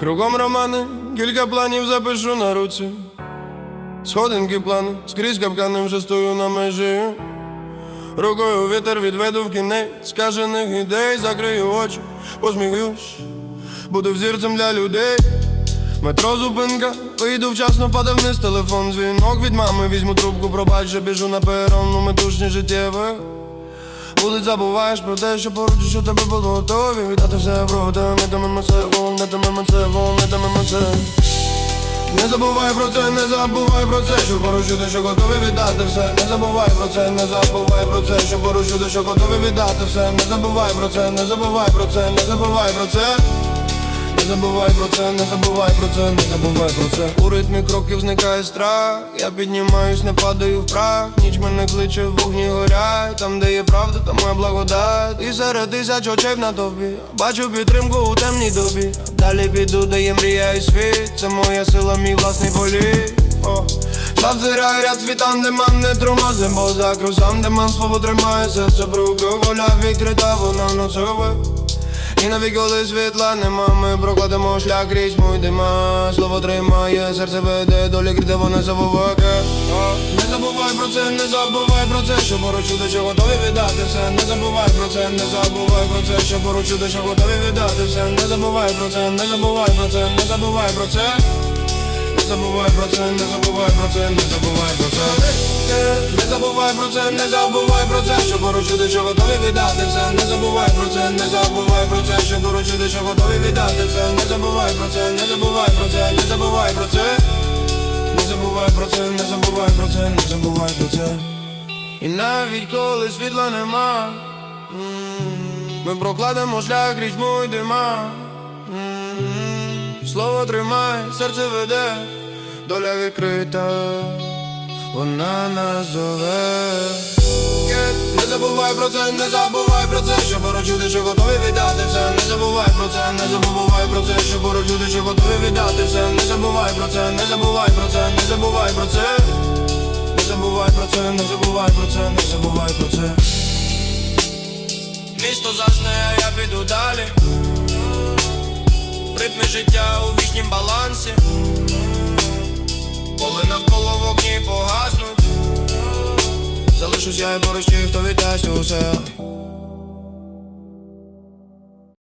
Кругом романи, кілька планів запишу на руці. Сходинки плани, скрізь капкани вже стою на межі. Рукою вітер відведу в кінець скажених ідей, закрию очі, посміхнусь, буду взірцем для людей. Метро зупинка, вийду вчасно, падав вниз телефон, дзвінок від мами, візьму трубку, пробач, біжу на перон, ну метушні життєве. Вулиць забуваєш про те, що поруч, що тебе було готові. Віддати все в рота, не дамимо це, вон, не дамимо це, вон, не дамимо це. Не забувай про це, не забувай про це, що поруч ти що готові віддати все. Не забувай про це, не забувай про це, що поруч люди, що готові віддати все. Не забувай про це, не забувай про це, не забувай про це забувай про це, не забувай про це, не забувай про це. У ритмі кроків зникає страх. Я піднімаюсь, не падаю в прах. Ніч мене кличе, вогні горять. Там, де є правда, там моя благодать. І серед тисяч очей в натовпі. Бачу підтримку у темній добі. Далі піду, де є мрія і світ. Це моя сила, мій власний політ. Завзираю ряд світан, де ман не тормозим, бо за крузам, де ман слово тримає серце бруку, воля відкрита, вона носове. І навіть коли світла нема, ми прокладемо шлях крізь мой дима Слово тримає, серце веде, доля кріде, вона забуваке Не забувай про це, не забувай про це, що поруч до чого готові віддати все Не забувай про це, не забувай про це, що поруч до чого готові віддати все Не забувай про це, не забувай про це, не забувай про це не забувай про це, не забувай про це, не забувай про це Не забувай про це, не забувай про це, що поруч люди, що готові віддати все Не забувай це, не забувай про це, що поруч люди, що готові віддати все Не забувай про це, не забувай про це, не забувай про це. Не забувай про це, не забувай про це, не забувай про це. І навіть коли світла нема Ми прокладемо шлях крізь мой дима. Слово тримай, серце веде, доля відкрита, вона нас зове. Не забувай про це, не забувай про це, що поруч люди, що готові віддати все Не забувай про це, не забувай про це, що поруч люди, що готові віддати все Не забувай про це, не забувай про це, не забувай про це Не забувай про це, не забувай про це, не забувай про це Місто засне, а я піду далі в ритмі життя у вічнім балансі, вогні погаснуть, залишусь я і поруч ті, хто віддасть усе.